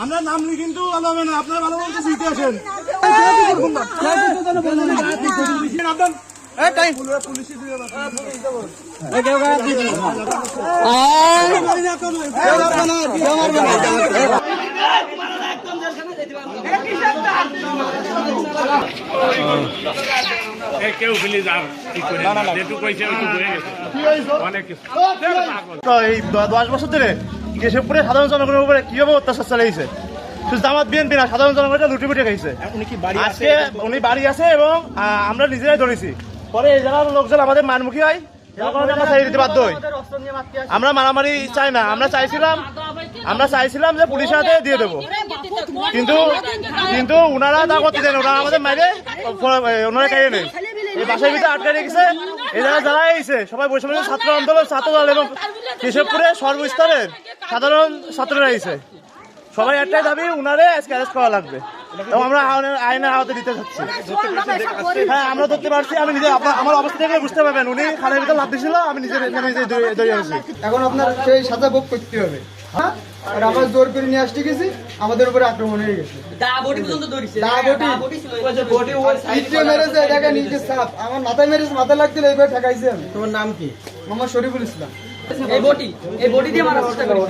আমরা নামলি কিন্তু ভালো হবে না। আপনারা ভালো মতো শিখতে আসেন এই দশ বছর ধরে কেশবপুরে সাধারণ জনগণের উপরে কীভাবে অত্যাচার চালিয়েছে। শুধু জামাত বিএনপি না সাধারণ জনগণটা লুটি পুটে খাইছে। উনি কি বাড়ি আজকে উনি বাড়ি আছে এবং আমরা নিজেরাই ধরেছি। পরে এই জায়গার লোকজন আমাদের মানমুখী হয়। আমরা মারামারি চাই না আমরা চাইছিলাম আমরা চাইছিলাম যে পুলিশের হাতে দিয়ে দেবো। কিন্তু কিন্তু ওনারা তা করতে দেন ওনারা আমাদের মাইরে ওনারা খাইয়ে নেই এই বাসার ভিতরে আটকে রেখেছে এই জায়গায় যারা এসেছে সবাই বৈষম্য ছাত্র আন্দোলন ছাত্র দল এবং কেশবপুরে সর্বস্তরের সাধারণ ছাত্ররা এসেছে সবাই একটাই দাবি উনারে আজকে অ্যারেস্ট করা লাগবে। এবং আমরা আইনের- দিতে চাচ্ছি হ্যাঁ আমরা ধরতে পারছি আমি নিজে আমার অবস্থা থেকে বুঝতে পারবেন। উনি খালের ভিতরে লাভ দিয়েছিল আমি নিজে নিজে দৌড়ে- এখন আপনার সেই সাজা ভোগ করতে হবে। হ্যাঁ? আর আমরা জোর করে নিয়ে আসতে গেছি আমাদের উপরে আক্রমণ হয়ে গেছে। মেরেছে সাপ। আমার মাথায় মেরেছে মাথা লাগছিল এইবার ঠেকাইছি আমি। তোমার নাম কি? মোহাম্মদ শরীফুল ইসলাম। এই বটি এই বটি দিয়ে মারার চেষ্টা করি।